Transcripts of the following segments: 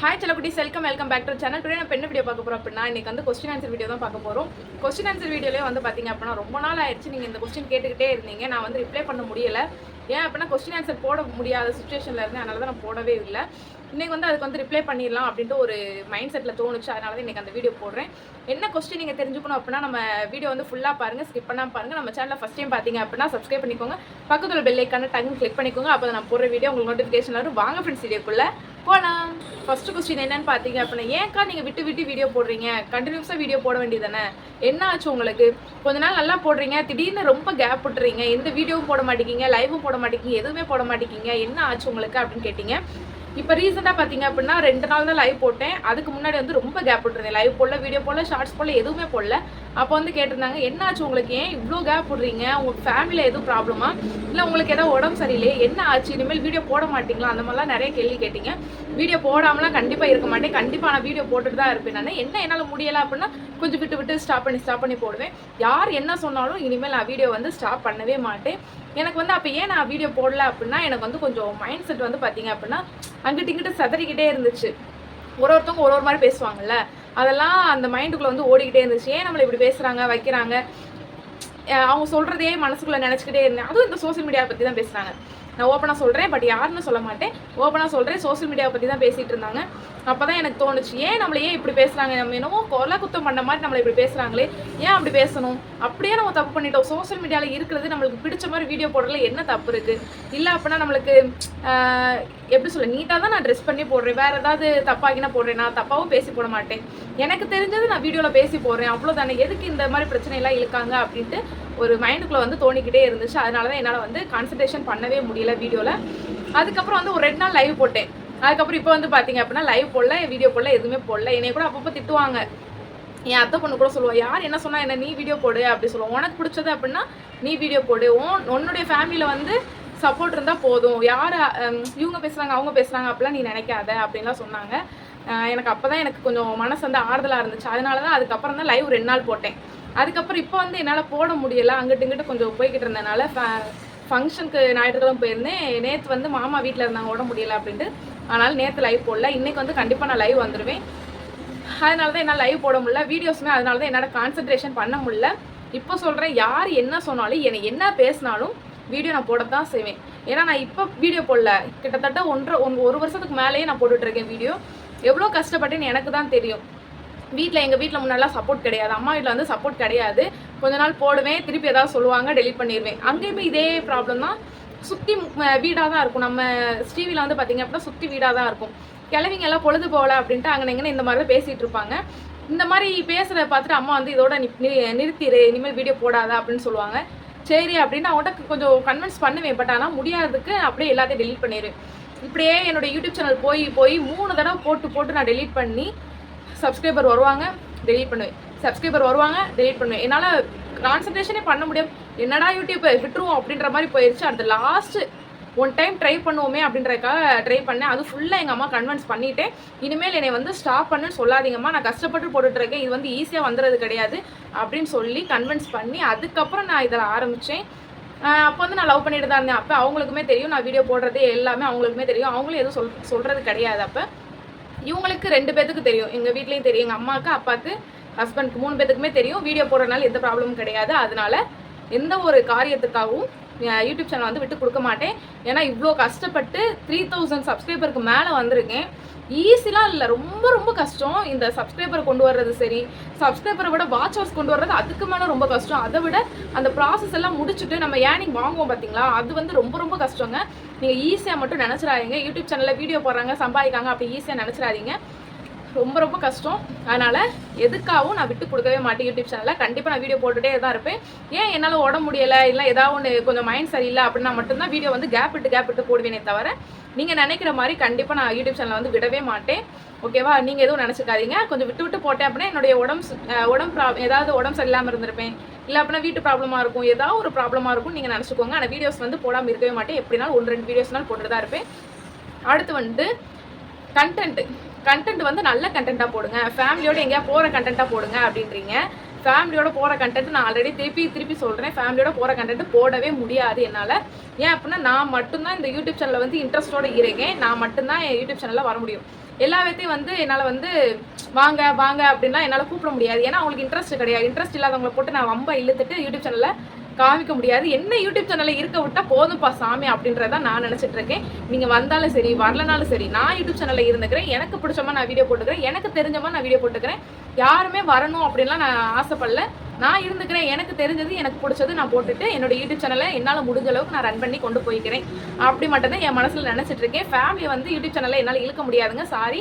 Hi செல்லக்குட்டி welcome welcome back to channel today நான் என்ன வீடியோ பார்க்க போகிறோம் அப்படின்னா இன்னைக்கு வந்து கொஸ்டின் ஆன்சர் வீடியோ தான் பார்க்க போகிறோம் கொஸ்டின் ஆன்சர் வீடியோலேயே வந்து பார்த்தீங்க அப்படின்னா ரொம்ப நாள் ஆயிடுச்சு. நீங்கள் இந்த கொஸ்டின் கேட்டுக்கிட்டே இருந்தீங்க. நான் வந்து ரிப்ளை பண்ண முடியலை. ஏன் அப்படின்னா கொஸ்டின் ஆன்சர் போட முடியாத சுச்சுவேஷனில் இருந்தேன். அதனால தான் நான் போடவே இல்லை. இன்றைக்கி வந்து அதுக்கு வந்து ரிப்ளை பண்ணிடலாம் அப்படின்ட்டு ஒரு மைண்ட் செட்டில் தோணுச்சு. அதனால தான் இன்றைக்கி அந்த வீடியோ போடுறேன். என்ன கொஸ்டின் நீங்கள் தெரிஞ்சுக்கணும் அப்படின்னா நம்ம வீடியோ வந்து ஃபுல்லாக பாருங்கள் ஸ்கிப் பண்ணால் பாருங்கள் நம்ம சேனலில் ஃபஸ்ட் டைம் பார்த்தீங்க அப்படின்னா சப்ஸ்கிரைப் பண்ணிக்கோங்க. பக்கத்தில் பெல் ஐக்கான டங்கு கிளிக் பண்ணிக்கோங்க. அப்போ நான் போடுற வீடியோ உங்களுக்கு நோட்டிஃபிகேஷன் வரும். வாங்க ஃப்ரெண்ட்ஸ் வீடியோக்குள்ளே போகலாம் ஃபர்ஸ்ட் கொஸ்டின் என்னன்னு பார்த்தீங்க அப்படின்னா ஏன்க்கா நீங்கள் விட்டு விட்டு வீடியோ போடுறீங்க? கண்டினியூஸாக வீடியோ போட வேண்டியதானே என்ன ஆச்சு உங்களுக்கு? கொஞ்ச நாள் நல்லா போடுறீங்க திடீர்னு ரொம்ப கேப் விட்டுறீங்க. எந்த வீடியோவும் போட மாட்டேங்கிங்க லைவும் போட மாட்டேங்கிங்க எதுவுமே போட மாட்டேங்கிங்க என்ன ஆச்சு உங்களுக்கு அப்படின்னு கேட்டீங்க. இப்போ ரீசெண்டாக பார்த்தீங்க அப்படின்னா ரெண்டு நாள் தான் லைவ் போட்டேன். அதுக்கு முன்னாடி வந்து ரொம்ப கேப் விட்டுருந்தேன். லைவ் போடல வீடியோ போடல ஷார்ட்ஸ் போடல எதுவுமே போடல. அப்போ வந்து கேட்டிருந்தாங்க என்னாச்சு உங்களுக்கு? ஏன் இவ்வளோ கேப் விடுறீங்க உங்கள் ஃபேமிலியில் எதுவும் ப்ராப்ளமா இல்லை உங்களுக்கு ஏதாவது உடம்பு சரியில்லையே? என்ன ஆச்சு? இனிமேல் வீடியோ போட மாட்டீங்களா? அந்த மாதிரிலாம் நிறைய கேள்வி கேட்டீங்க. வீடியோ போடாமலாம் கண்டிப்பாக இருக்க மாட்டேன். கண்டிப்பாக நான் வீடியோ போட்டுட்டு தான் இருப்பேன் நான். என்ன என்னால் முடியலை அப்படின்னா கொஞ்சம் விட்டு விட்டு ஸ்டாப் பண்ணி ஸ்டாப் பண்ணி போடுவேன். யார் என்ன சொன்னாலும் இனிமேல் நான் வீடியோ வந்து ஸ்டாப் பண்ணவே மாட்டேன். எனக்கு வந்து அப்போ ஏன் நான் வீடியோ போடல அப்படின்னா எனக்கு வந்து கொஞ்சம் மைண்ட் செட் வந்து பார்த்தீங்க அப்படின்னா அங்கிட்டு இங்கிட்ட சதறிக்கிட்டே இருந்துச்சு. ஒரு ஒருத்தவங்க ஒரு ஒரு மாதிரி பேசுவாங்கல்ல? அதெல்லாம் அந்த மைண்டுக்குள்ளே வந்து ஓடிக்கிட்டே இருந்துச்சு. ஏன் நம்மளை இப்படி பேசுகிறாங்க வைக்கிறாங்க? அவங்க சொல்கிறதே மனசுக்குள்ளே நினச்சிக்கிட்டே இருந்தேன். அதுவும் இந்த சோஷியல் மீடியா பற்றி தான் பேசுகிறாங்க நான் ஓப்பனாக சொல்கிறேன் பட் யாருன்னு சொல்ல மாட்டேன். ஓப்பனாக சொல்கிறேன் சோஷியல் மீடியாவை பற்றி தான் பேசிகிட்டு இருந்தாங்க. அப்போ தான் எனக்கு தோணுச்சு ஏன் நம்மளை ஏன் இப்படி பேசுகிறாங்க நம்ம என்னமோ கொலை குத்தம் பண்ண மாதிரி நம்மளை இப்படி பேசுகிறாங்களே ஏன் அப்படி பேசணும்? அப்படியே நம்ம தப்பு பண்ணிட்டோம். சோஷியல் மீடியாவில் இருக்கிறது நம்மளுக்கு பிடிச்ச மாதிரி வீடியோ போடுறதுல என்ன தப்பு இருக்குது இல்லை அப்படின்னா நம்மளுக்கு எப்படி சொல்ல நீட்டாக தான் நான் ட்ரெஸ் பண்ணி போடுறேன். வேறு ஏதாவது தப்பாகினா போடுறேன். நான் தப்பாகவும் பேசி போட மாட்டேன். எனக்கு தெரிஞ்சது நான் வீடியோவில் பேசி போடுறேன். அவ்வளோதானே எதுக்கு இந்த மாதிரி பிரச்சனை எல்லாம் இழுக்காங்க அப்படின்ட்டு ஒரு மைண்டுக்குள்ளே வந்து தோணிக்கிட்டே இருந்துச்சு. அதனால தான் என்னால் வந்து கான்சன்ட்ரேஷன் பண்ணவே முடியல வீடியோவில் அதுக்கப்புறம் வந்து ஒரு ரெண்டு நாள் லைவ் போட்டேன். அதுக்கப்புறம் இப்போ வந்து பார்த்தீங்க அப்படின்னா லைவ் போடல வீடியோ போடல எதுவுமே போடல. என்னை கூட அப்பப்போ திட்டுவாங்க. என் அத்தை பொண்ணு கூட சொல்லுவாள் யார் என்ன சொன்னால் என்ன நீ வீடியோ போடு அப்படி சொல்லுவோம் உனக்கு பிடிச்சது அப்படின்னா நீ வீடியோ போடு. ஓ உன்னுடைய ஃபேமிலியில் வந்து சப்போர்ட் இருந்தால் போதும். யார் இவங்க பேசுகிறாங்க அவங்க பேசுகிறாங்க அப்படிலாம் நீ நினைக்காத அப்படின்லாம் சொன்னாங்க. எனக்கு அப்போ தான் எனக்கு கொஞ்சம் மனசு வந்து ஆறுதலாக இருந்துச்சு. அதனால தான் அதுக்கப்புறம் தான் லைவ் ரெண்டு நாள் போட்டேன். அதுக்கப்புறம் இப்போ வந்து என்னால் போட முடியல. அங்கிட்டு இங்கிட்டு கொஞ்சம் போய்கிட்டு இருந்தனால ஃபங்க்ஷனுக்கு ஞாயிற்றுக்கிழமை போயிருந்தேன். நேற்று வந்து மாமா வீட்டில் இருந்தாங்க ஓட முடியல அப்படின்ட்டு. அதனால் நேற்று லைவ் போடல. இன்னைக்கு வந்து கண்டிப்பாக நான் லைவ் வந்துடுவேன் அதனால தான் என்னால் லைவ் போட முடியல. வீடியோஸுமே அதனால தான் என்னால் கான்சென்ட்ரேஷன் பண்ண முடியல. இப்போ சொல்கிறேன் யார் என்ன சொன்னாலும் என்னை என்ன பேசினாலும் வீடியோ நான் போட தான் செய்வேன். ஏன்னா நான் இப்போ வீடியோ போடல. கிட்டத்தட்ட ஒன்றரை ஒன் ஒரு வருஷத்துக்கு மேலேயே நான் போட்டுட்ருக்கேன் வீடியோ எவ்வளோ கஷ்டப்பட்டேன்னு எனக்கு தான் தெரியும். வீட்டில் எங்கள் வீட்டில் முன்னாடிலாம் சப்போர்ட் கிடையாது. அம்மா வீட்டில் வந்து சப்போர்ட் கிடையாது. கொஞ்ச நாள் போடுவேன் திருப்பி ஏதாவது சொல்லுவாங்க டெலிட் பண்ணிடுவேன் அங்கேயுமே இதே ப்ராப்ளம் தான். சுற்றி வீடாக தான் இருக்கும். நம்ம ஸ்டிவியில் வந்து பார்த்திங்க அப்படின்னா சுற்றி வீடாக தான் இருக்கும். கிளவிங்க எல்லாம் பொழுது போகல அப்படின்ட்டு அங்கே எங்கே இந்த மாதிரி தான் பேசிகிட்டு இருப்பாங்க. இந்த மாதிரி பேசுகிறத பார்த்துட்டு அம்மா வந்து இதோட நி நி- நிறுத்திடு இனிமேல் வீடியோ போடாத அப்படின்னு சொல்லுவாங்க. சரி அப்படின்னு அவங்கள்ட்ட கொஞ்சம் கன்வின்ஸ் பண்ணுவேன். பட் ஆனால் முடியாததுக்கு அப்படியே எல்லாத்தையும் டெலிட் பண்ணிடுவேன் இப்படியே என்னோட யூடியூப் சேனல் போய் போய் மூணு தடவை போட்டு போட்டு நான் டெலீட் பண்ணி சப்ஸ்கிரைபர் வருவாங்க டெலீட் பண்ணுவேன் சப்ஸ்கிரைபர் வருவாங்க டெலீட் பண்ணுவேன் என்னால் கான்சன்ட்ரேஷனே பண்ண முடியும் என்னடா யூடியூப் விட்டுருவோம் அப்படின்ற மாதிரி போயிடுச்சு அடுத்த லாஸ்ட்டு ஒன் டைம் ட்ரை பண்ணுவோமே அப்படின்றதுக்காக ட்ரை பண்ணேன். அது ஃபுல்லாக எங்கள் அம்மா கன்வின்ஸ் பண்ணிட்டேன். இனிமேல் என்னை வந்து ஸ்டாப் பண்ணுன்னு சொல்லாதீங்கம்மா. நான் கஷ்டப்பட்டு போட்டுட்ருக்கேன். இது வந்து ஈஸியாக வந்துடுறது கிடையாது அப்படின்னு சொல்லி கன்வின்ஸ் பண்ணி அதுக்கப்புறம் நான் இதில் ஆரம்பித்தேன் அப்போ வந்து நான் லவ் பண்ணிட்டு தான் இருந்தேன். அப்போ அவங்களுக்குமே தெரியும். நான் வீடியோ போடுறது எல்லாமே அவங்களுக்குமே தெரியும். அவங்களும் எதுவும் சொல் சொல்கிறது கிடையாது அப்போ. இவங்களுக்கு ரெண்டு பேத்துக்கு தெரியும். எங்கள் வீட்லேயும் தெரியும். எங்கள் அம்மாவுக்கு அப்பாவுக்கு ஹஸ்பண்ட்க்கு மூணு பேத்துக்குமே தெரியும். வீடியோ போடுறதுனால எந்த ப்ராப்ளமும் கிடையாது. அதனால எந்த ஒரு காரியத்துக்காகவும் யூடியூப் சேனல் வந்து விட்டு கொடுக்க மாட்டேன். ஏன்னா இவ்வளோ கஷ்டப்பட்டு த்ரீ தௌசண்ட் சப்ஸ்கிரைபருக்கு மேலே வந்திருக்கேன். ஈஸிலாம் இல்லை. ரொம்ப ரொம்ப கஷ்டம். இந்த சப்ஸ்கிரைபரை கொண்டு வர்றது சரி. சப்ஸ்கிரைபரை விட வாட்ச் ஹவர்ஸ் கொண்டு வர்றது அதுக்கு மேலே ரொம்ப கஷ்டம். அதை விட அந்த ப்ராசஸ் எல்லாம் முடிச்சுட்டு நம்ம ஏனிங் வாங்குவோம் பார்த்தீங்களா அது வந்து ரொம்ப ரொம்ப கஷ்டங்க. நீங்கள் ஈஸியாக மட்டும் நினச்சிடாதீங்க. யூடியூப் சேனலில் வீடியோ போடுறாங்க சம்பாதிக்காங்க அப்படி ஈஸியாக நினச்சிடாதீங்க. ரொம்ப ரொம்ப கஷ்டம். அதனால் எதுக்காகவும் நான் விட்டு கொடுக்கவே மாட்டேன் யூடியூப் சேனலில் கண்டிப்பாக நான் வீடியோ போட்டுகிட்டே தான் இருப்பேன். ஏன் என்னால் உட முடியலை? இல்லை ஏதாவது ஒன்று கொஞ்சம் மைண்ட் சரியில்லை அப்படின்னா மட்டும்தான் வீடியோ வந்து கேப் விட்டு கேப் விட்டு போடுவேனே தவிர நீங்கள் நினைக்கிற மாதிரி கண்டிப்பாக நான் யூடியூப் சேனலை வந்து விடவே மாட்டேன். ஓகேவா நீங்கள் எதுவும் நினச்சிக்காதீங்க. கொஞ்சம் விட்டு விட்டு போட்டேன் அப்படின்னா என்னுடைய உடம்பு உடம்பு ப்ராப் ஏதாவது உடம்பு சரியில்லாமல் இருந்திருப்பேன். இல்லை அப்படின்னா வீட்டு ப்ராப்ளமாக இருக்கும். ஏதாவது ஒரு ப்ராப்ளமாக இருக்கும். நீங்கள் நினச்சிக்கோங்க. ஆனால் வீடியோஸ் வந்து போடாமல் இருக்கவே மாட்டேன். எப்படினாலும் ஒன்று ரெண்டு வீடியோஸ்னாலும் போட்டுட்டு தான் இருப்பேன். அடுத்து வந்து கண்டென்ட் கண்டென்ட் வந்து நல்ல கண்டென்ட்டாக போடுங்க. ஃபேமிலியோட எங்கேயா போகிற கண்டென்ட்டாக போடுங்க அப்படின்றீங்க. ஃபேமிலியோட போகிற கண்டென்ட் நான் ஆல்ரெடி திருப்பி திருப்பி சொல்கிறேன் ஃபேமிலியோட போகிற கண்டென்ட் போடவே முடியாது என்னால். ஏன் அப்படின்னா நான் மட்டும்தான் இந்த யூடியூப் சேனலில் வந்து இன்ட்ரெஸ்ட்டோடு இருக்கேன். நான் மட்டும்தான் என் யூடியூப் சேனலில் வர முடியும். எல்லா விதத்தையும் வந்து என்னால் வந்து வாங்க வாங்க அப்படின்லாம் என்னால் கூப்பிட முடியாது. ஏன்னா அவங்களுக்கு இன்ட்ரெஸ்ட் கிடையாது. இன்ட்ரெஸ்ட் இல்லாதவங்களை போட்டு நான் ரொம்ப இழுத்துட்டு யூடியூப் சேனலில் காமிக்க முடியாது. என்ன யூடியூப் சேனலில் இருக்க விட்டா போதும்ப்பா சாமி அப்படின்றத நான் நினச்சிட்டு இருக்கேன். நீங்கள் வந்தாலும் சரி வரலனாலும் சரி நான் யூடியூப் சேனலில் இருந்துக்கிறேன். எனக்கு பிடிச்சமா நான் வீடியோ போட்டுக்கிறேன். எனக்கு தெரிஞ்சமா நான் வீடியோ போட்டுக்கிறேன். யாருமே வரணும் அப்படின்லாம் நான் ஆசைப்படல. நான் இருந்துக்கிறேன் எனக்கு தெரிஞ்சது எனக்கு பிடிச்சது நான் போட்டுட்டு என்னோட யூடியூப் சேனலை என்னால் முடிஞ்ச அளவுக்கு நான் ரன் பண்ணி கொண்டு போய்க்கிறேன். அப்படி மட்டும்தான் என் மனசில் நினச்சிட்டு இருக்கேன். ஃபேமிலி வந்து யூடியூப் சேனலில் என்னால் இழுக்க முடியாதுங்க சாரி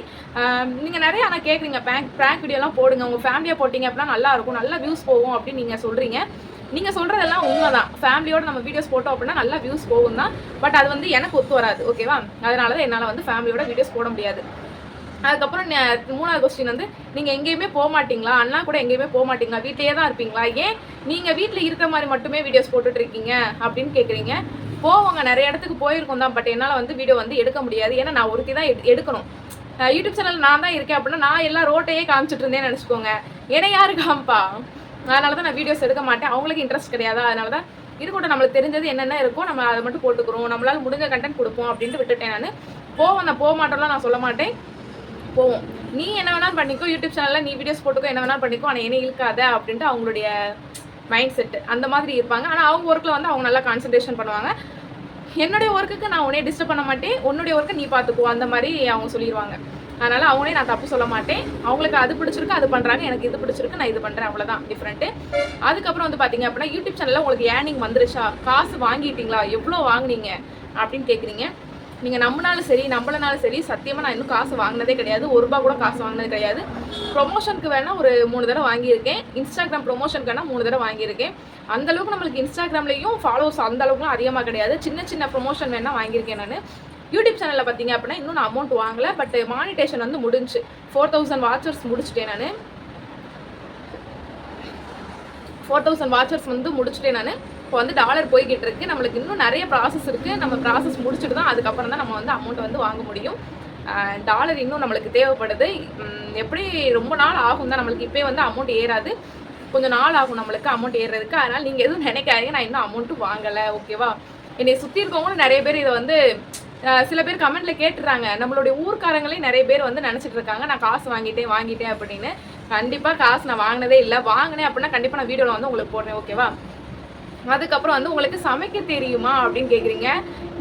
நீங்கள் நிறைய ஆனால் கேட்குறீங்க பேங்க் பேங்க் வீடியோலாம் போடுங்க. உங்கள் ஃபேமிலியாக போட்டிங்க அப்படின்னா நல்லா இருக்கும் நல்லா வியூஸ் போகும் அப்படின்னு நீங்கள் சொல்கிறீங்க நீங்கள் சொல்கிறதெல்லாம் உண்மை தான் ஃபேமிலியோட நம்ம வீடியோஸ் போட்டோம் அப்படின்னா நல்லா வியூஸ் போகும் தான் பட் அது வந்து எனக்கு ஒத்து வராது ஓகேவா அதனால தான் என்னால் வந்து ஃபேமிலியோட வீடியோஸ் போட முடியாது. அதுக்கப்புறம் மூணாவது கொஸ்டின் வந்து நீங்க எங்கேயுமே போக மாட்டீங்களா? அண்ணா கூட எங்கேயுமே போக மாட்டீங்களா? வீட்லேயே தான் இருப்பீங்களா? ஏன் நீங்க வீட்டில் இருக்கிற மாதிரி மட்டுமே வீடியோஸ் போட்டுட்டு இருக்கீங்க? அப்படின்னு கேக்குறீங்க. போவாங்க நிறைய இடத்துக்கு போயிருக்கோம் தான் பட் என்னால் வந்து வீடியோ வந்து எடுக்க முடியாது. ஏன்னா நான் ஒருத்தி தான் எடு- எடுக்கணும். யூடியூப் சேனல் நான் தான் இருக்கேன் அப்படின்னா நான் எல்லாம் ரோட்டையே காமிச்சிட்டு இருந்தேன்னு நினச்சிக்கோங்க. என்னை யாரு காமிப்பா? அதனால தான் நான் வீடியோஸ் எடுக்க மாட்டேன். அவங்களுக்கு இன்ட்ரெஸ்ட் கிடையாது. அதனால தான் இருக்கட்டும் நம்மளுக்கு தெரிஞ்சது என்னென்ன இருக்கோ நம்ம அதை மட்டும் போட்டுக்கிறோம். நம்மளால் முடிஞ்ச கண்டென்ட் கொடுப்போம் அப்படின்ட்டு விட்டுட்டேன் நான். போவேன் நான் போக மாட்டோம்லாம் நான் சொல்ல மாட்டேன். போவோம் நீ என்ன வேணாலும் பண்ணிக்கோ யூடியூப் சேனலில் நீ வீடியோஸ் போட்டுக்கோ என்ன வேணாலும் பண்ணிக்கோ ஆனால் என்ன இழுக்காத அப்படின்ட்டு அவங்களுடைய மைண்ட் செட் அந்த மாதிரி இருப்பாங்க. ஆனால் அவங்க ஒர்க்கில் வந்து அவங்க நல்லா கான்சன்ட்ரேஷன் பண்ணுவாங்க. என்னுடைய ஒர்க்குக்கு நான் உன்னே டிஸ்டர்ப் பண்ண மாட்டேன். உன்னுடைய ஒர்க்கை நீ பார்த்துக்கோ அந்த மாதிரி அவங்க சொல்லிடுவாங்க அதனால் அவங்களே நான் தப்பு சொல்ல மாட்டேன். அவங்களுக்கு அது பிடிச்சிருக்கு அது பண்ணுறாங்க எனக்கு இது பிடிச்சிருக்கு நான் இது பண்ணுறேன் அவ்வளோதான் டிஃப்ரெண்ட்டு அதுக்கப்புறம் வந்து பார்த்தீங்க அப்படின்னா யூடியூப் சேனலில் உங்களுக்கு ஏர்னிங் வந்துருச்சா? காசு வாங்கிட்டீங்களா? எவ்வளோ வாங்குனீங்க? அப்படின்னு கேட்குறீங்க நீங்கள் நம்பினாலும் சரி நம்மளனாலும் சரி சத்தியமாக நான் இன்னும் காசு வாங்கினதே கிடையாது. ஒரு ரூபா கூட காசு வாங்கினது கிடையாது. ப்ரொமோஷனுக்கு வேணால் ஒரு மூணு தடவை வாங்கியிருக்கேன். இன்ஸ்டாகிராம் ப்ரொமோஷனுக்கு வேணால் மூணு தடவை வாங்கியிருக்கேன். அந்த அளவுக்கு நம்மளுக்கு இன்ஸ்டாகிராம்லேயும் ஃபாலோவர்ஸ் அந்த அளவுக்குலாம் அதிகமாக கிடையாது. சின்ன சின்ன ப்ரொமோஷன் வேணால் வாங்கியிருக்கேன் நான். யூடியூப் சேனலில் பார்த்தீங்க அப்படின்னா இன்னும் நான் அமௌண்ட் வாங்கலை. பட் மானிட்டேஷன் வந்து முடிஞ்சு. ஃபோர் தௌசண்ட் வாட்சர்ஸ் முடிச்சுட்டேன் நான். ஃபோர் தௌசண்ட் வாட்சர்ஸ் வந்து முடிச்சுட்டேன் நான். இப்போ வந்து டாலர் போய்கிட்டு இருக்கு. நம்மளுக்கு இன்னும் நிறைய ப்ராசஸ் இருக்கு. நம்ம ப்ராசஸ் முடிச்சுட்டு தான் அதுக்கப்புறம் தான் நம்ம வந்து அமௌண்ட் வந்து வாங்க முடியும். டாலர் இன்னும் நம்மளுக்கு தேவைப்படுது. எப்படி ரொம்ப நாள் ஆகும் தான் நம்மளுக்கு இப்போயே வந்து அமௌண்ட் ஏறாது. கொஞ்சம் நாள் ஆகும் நம்மளுக்கு அமௌண்ட் ஏறுறதுக்கு அதனால் நீங்கள் எதுவும் நினைக்காதீங்க. நான் இன்னும் அமௌண்ட்டும் வாங்கலை. ஓகேவா என்னை சுற்றி இருக்கவங்களும் நிறைய பேர் இதை வந்து சில பேர் கமெண்ட்ல கேட்டுறாங்க. நம்மளுடைய ஊர்க்காரங்களே நிறைய பேர் வந்து நினச்சிட்டு இருக்காங்க. நான் காசு வாங்கிட்டேன் வாங்கிட்டேன் அப்படின்னு. கண்டிப்பாக காசு நான் வாங்கினதே இல்லை. வாங்கினேன் அப்படின்னா கண்டிப்பாக நான் வீடியோவில் வந்து உங்களுக்கு போடுறேன். ஓகேவா அதுக்கப்புறம் வந்து உங்களுக்கு சமைக்க தெரியுமா அப்படின்னு கேட்குறீங்க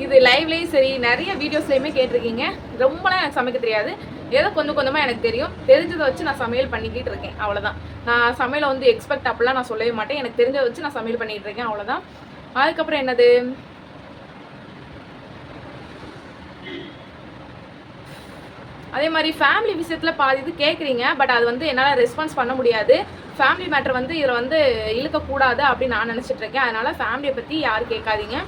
இது லைவ்லேயும் சரி நிறைய வீடியோஸ்லையுமே கேட்டிருக்கீங்க. ரொம்பலாம் எனக்கு சமைக்க தெரியாது. ஏதோ கொஞ்சம் கொஞ்சமாக எனக்கு தெரியும். தெரிஞ்சதை வச்சு நான் சமையல் பண்ணிக்கிட்டு இருக்கேன். அவ்வளோதான் நான் சமையலை வந்து எக்ஸ்பெக்ட் அப்படிலாம் நான் சொல்லவே மாட்டேன். எனக்கு தெரிஞ்சதை வச்சு நான் சமையல் பண்ணிகிட்டு இருக்கேன். அவ்வளோதான் அதுக்கப்புறம் என்னது? அதே மாதிரி ஃபேமிலி விஷயத்தில் பாதி இது கேட்குறீங்க பட் அது வந்து என்னால் ரெஸ்பான்ஸ் பண்ண முடியாது. ஃபேமிலி மேட்டர் வந்து இதில் வந்து இழுக்கக்கூடாது அப்படின்னு நான் நினச்சிட்டு இருக்கேன் அதனால் ஃபேமிலியை பற்றி யாரும் கேட்காதீங்க.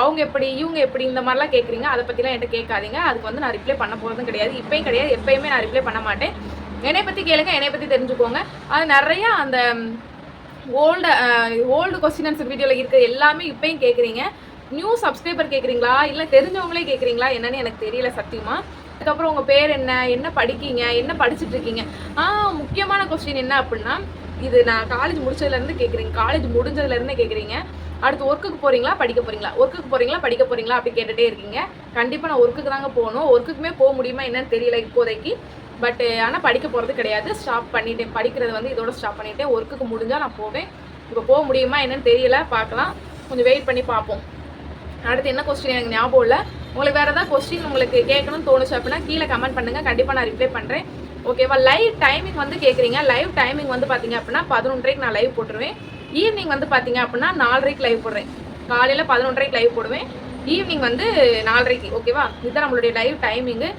அவங்க எப்படி இவங்க எப்படி இந்த மாதிரிலாம் கேட்குறீங்க அதை பற்றிலாம் என்கிட்ட கேட்காதீங்க. அதுக்கு வந்து நான் ரிப்ளை பண்ண போகிறதும் கிடையாது. இப்போயும் கிடையாது. எப்பயுமே நான் ரிப்ளை பண்ண மாட்டேன். என்னை பற்றி கேளுங்க என்னை பற்றி தெரிஞ்சுக்கோங்க. அது நிறையா அந்த ஓல்டு ஓல்டு கொஸ்டின் ஆன்சர் வீடியோவில் இருக்க எல்லாமே இப்போயும் கேட்குறீங்க. நியூ சப்ஸ்கிரைபர் கேட்குறீங்களா? இல்லை தெரிஞ்சவங்களே கேட்குறீங்களா? என்னன்னு எனக்கு தெரியல சத்தியமாக அதுக்கப்புறம் உங்கள் பேர் என்ன? என்ன படிக்கீங்க? என்ன படிச்சுட்டு இருக்கீங்க முக்கியமான கொஸ்டின் என்ன அப்படின்னா இது நான் காலேஜ் முடிச்சதுலேருந்து கேட்குறீங்க காலேஜ் முடிஞ்சதுலேருந்து கேட்குறீங்க அடுத்து ஒர்க்குக்கு போகிறீங்களா படிக்க போகிறீங்களா ஒர்க்குக்கு போகிறீங்களா படிக்க போகிறீங்களா அப்படி கேட்டுகிட்டே இருக்கீங்க. கண்டிப்பாக நான் ஒர்க்குக்கு தாங்க போகணும். ஒர்க்குக்குமே போக முடியுமா என்னன்னு தெரியல இப்போதைக்கு. பட் ஆனால் படிக்க போகிறது கிடையாது. ஸ்டாப் பண்ணிட்டேன். படிக்கிறது வந்து இதோட ஸ்டாப் பண்ணிட்டேன். ஒர்க்குக்கு முடிஞ்சால் நான் போவேன். இப்போ போக முடியுமா என்னன்னு தெரியல. பார்க்கலாம். கொஞ்சம் வெயிட் பண்ணி பார்ப்போம். அடுத்து என்ன கொஸ்டின் எனக்கு ஞாபகம் இல்லை. உங்களுக்கு வேறு ஏதாவது கொஸ்டின் உங்களுக்கு கேட்கணும்னு தோணுச்சு அப்படின்னா கீழே கமெண்ட் பண்ணுங்கள் கண்டிப்பாக நான் ரிப்ளை பண்ணுறேன் ஓகேவா லைவ் டைமிங் வந்து கேட்குறீங்க லைவ் டைமிங் வந்து பார்த்தீங்க அப்படின்னா பதினொன்றரைக்கு நான் லைவ் போட்டுருவேன். ஈவினிங் வந்து பார்த்தீங்க அப்படின்னா நாலரைக்கு லைவ் போடுறேன். காலையில் பதினொன்றரைக்கு லைவ் போடுவேன். ஈவினிங் வந்து நாலரைக்கு ஓகேவா இதுதான் நம்மளுடைய லைவ் டைமிங்கு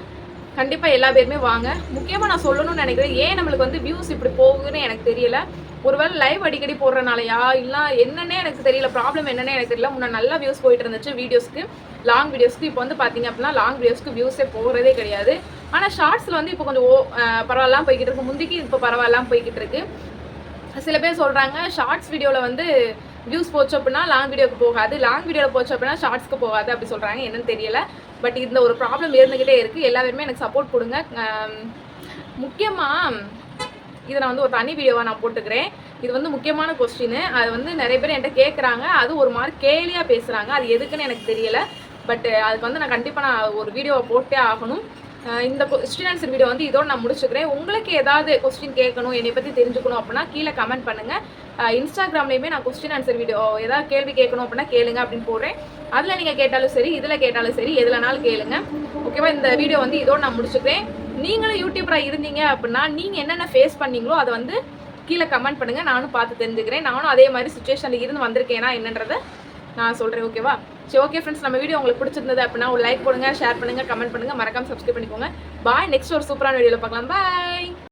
கண்டிப்பாக எல்லா பேருமே வாங்க. முக்கியமாக நான் சொல்லணும்னு நினைக்கிறேன் ஏன் நம்மளுக்கு வந்து வியூஸ் இப்படி போகுதுன்னு எனக்கு தெரியல. ஒருவேளை லைவ் அடிக்கடி போடுறனாலயா? இல்லை என்னன்னே எனக்கு தெரியல. ப்ராப்ளம் என்னன்னே எனக்கு தெரியல. முன்னே நல்லா வியூஸ் போயிட்டு இருந்துச்சு வீடியோஸ்க்கு லாங் வீடியோஸ்க்கு இப்போ வந்து பார்த்தீங்க அப்படின்னா லாங் வீடியோஸ்க்கு வியூஸே போகிறதே கிடையாது. ஆனால் ஷார்ட்ஸில் வந்து இப்போ கொஞ்சம் ஓ பரவாயில்லாம் போய்கிட்டு இருக்கு. முந்திக்கு இப்போ பரவாயில்லாம் போய்கிட்டு இருக்கு. சில பேர் சொல்கிறாங்க ஷார்ட்ஸ் வீடியோவில் வந்து வியூஸ் போச்சு அப்படின்னா லாங் வீடியோக்கு போகாது. லாங் வீடியோவில் போச்சு அப்படின்னா ஷார்ட்ஸ்க்கு போகாது அப்படி சொல்கிறாங்க என்னன்னு தெரியல. பட் இந்த ஒரு ப்ராப்ளம் இருந்துக்கிட்டே இருக்குது எல்லாருமே எனக்கு சப்போர்ட் கொடுங்க. முக்கியமாக இதை நான் வந்து ஒரு தனி வீடியோவாக நான் போட்டுக்கிறேன். இது வந்து முக்கியமான கொஸ்டின் அது வந்து நிறைய பேர் என்கிட்ட கேட்குறாங்க அது ஒரு மாதிரி கேலியாக பேசுகிறாங்க அது எதுக்குன்னு எனக்கு தெரியல. பட் அதுக்கு வந்து நான் கண்டிப்பாக நான் ஒரு வீடியோவை போட்டே ஆகணும். இந்த கொஸ்டின் ஆன்சர் வீடியோ வந்து இதோட நான் முடிச்சுக்கிறேன். உங்களுக்கு ஏதாவது கொஸ்டின் கேட்கணும் என்னை பற்றி தெரிஞ்சுக்கணும் அப்படின்னா கீழே கமெண்ட் பண்ணுங்கள் இன்ஸ்டாகிராம்லேயுமே நான் கொஸ்டின் ஆன்சர் வீடியோ ஏதாவது கேள்வி கேட்கணும் அப்படின்னா கேளுங்க அப்படின்னு போடுறேன். அதில் நீங்கள் கேட்டாலும் சரி இதில் கேட்டாலும் சரி எதுலனாலும் கேளுங்க. ஓகேவா இந்த வீடியோ வந்து இதோட நான் முடிச்சுக்கிறேன். நீங்களும் யூடியூபராக இருந்தீங்க அப்படின்னா நீங்கள் என்னென்ன ஃபேஸ் பண்ணீங்களோ அதை வந்து கீழே கமெண்ட் பண்ணுங்கள் நானும் பார்த்து தெரிஞ்சுக்கிறேன். நானும் அதே மாதிரி சுச்சுவேஷனில் இருந்து வந்திருக்கேனா என்னன்றதை நான் சொல்கிறேன் ஓகேவா சரி ஓகே ஃப்ரெண்ட்ஸ் நம்ம வீடியோ உங்களுக்கு பிடிச்சிருந்தது அப்படின்னா ஒரு லைக் போடுங்க ஷேர் பண்ணுங்கள் கமெண்ட் பண்ணுங்கள் மறக்காம சப்ஸ்கிரைப் பண்ணிக்கோங்க. பாய் நெக்ஸ்ட் ஒரு சூப்பரான வீடியோவில் பார்க்கலாம். பாய்